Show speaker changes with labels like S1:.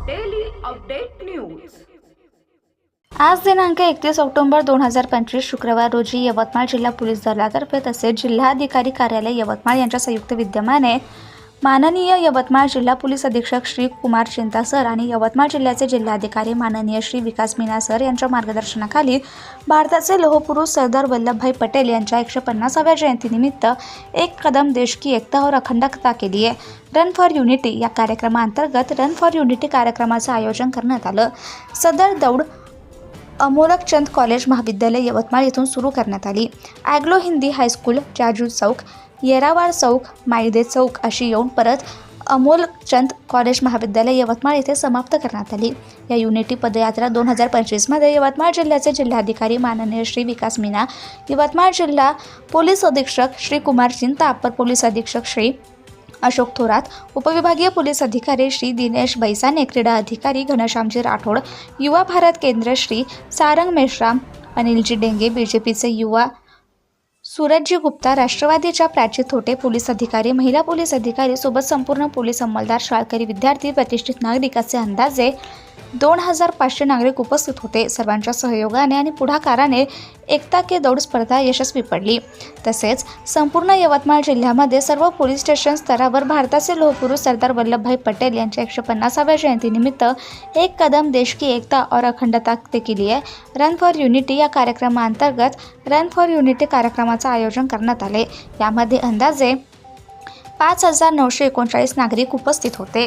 S1: Update news
S2: आज दिनांक एकतीस ऑक्टोबर दोन हजार पंचवीस शुक्रवार रोजी यवतमाळ जिल्हा पोलीस दलातर्फे तसेच जिल्हाधिकारी कार्यालय यवतमाळ यांच्या संयुक्त विद्यमाने माननीय यवतमाळ जिल्हा पोलीस अधीक्षक श्री कुमार चिंता सर आणि यवतमाळ जिल्ह्याचे जिल्हाधिकारी माननीय श्री विकास मीना सर यांच्या मार्गदर्शनाखाली भारताचे लोहपुरुष सरदार वल्लभभाई पटेल यांच्या एकशे पन्नासाव्या जयंतीनिमित्त एक कदम देश की एकता और अखंडता केली आहे. रन फॉर युनिटी या कार्यक्रमाअंतर्गत रन फॉर युनिटी कार्यक्रमाचं आयोजन करण्यात आलं. सदर दौड अमोलकचंद कॉलेज महाविद्यालय यवतमाळ येथून सुरू करण्यात आली. Anglo Hindi high school Jaju चौक येरावार चौक मायदे चौक अशी येऊन परत अमोलचंद कॉलेज महाविद्यालय यवतमाळ येथे समाप्त करण्यात आली. या युनिटी पदयात्रा दोन हजार पंचवीसमध्ये यवतमाळ जिल्ह्याचे जिल्हाधिकारी माननीय श्री विकास मीना यवतमाळ जिल्हा पोलीस अधीक्षक श्री कुमार चिंता अप्पर पोलीस अधीक्षक श्री अशोक थोरात उपविभागीय पोलीस अधिकारी श्री दिनेश बैसाने क्रीडा अधिकारी घनश्यामजी राठोड युवा भारत केंद्र श्री सारंग मेश्राम अनिलजी डेंगे बी जे पीचे युवा सूरजजी गुप्ता राष्ट्रवादीच्या प्राची थोटे पोलीस अधिकारी महिला पोलीस अधिकारी सोबत संपूर्ण पोलीस अंमलदार शाळकरी विद्यार्थी प्रतिष्ठित नागरिक असे अंदाजे दोन हजार पाचशे नागरिक उपस्थित होते. सर्वांच्या सहयोगाने आणि पुढाकाराने एकता के दौड स्पर्धा यशस्वी पडली. तसेच संपूर्ण यवतमाळ जिल्ह्यामध्ये सर्व पोलीस स्टेशन स्तरावर भारताचे लोहपुरुष सरदार वल्लभभाई पटेल यांच्या एकशे पन्नासाव्या जयंतीनिमित्त एक कदम देश की एकता और अखंडता ते केली आहे. रन फॉर युनिटी या कार्यक्रमाअंतर्गत रन फॉर युनिटी कार्यक्रमाचं आयोजन करण्यात आले. यामध्ये अंदाजे पाच हजार नऊशे एकोणचाळीस नागरिक उपस्थित होते.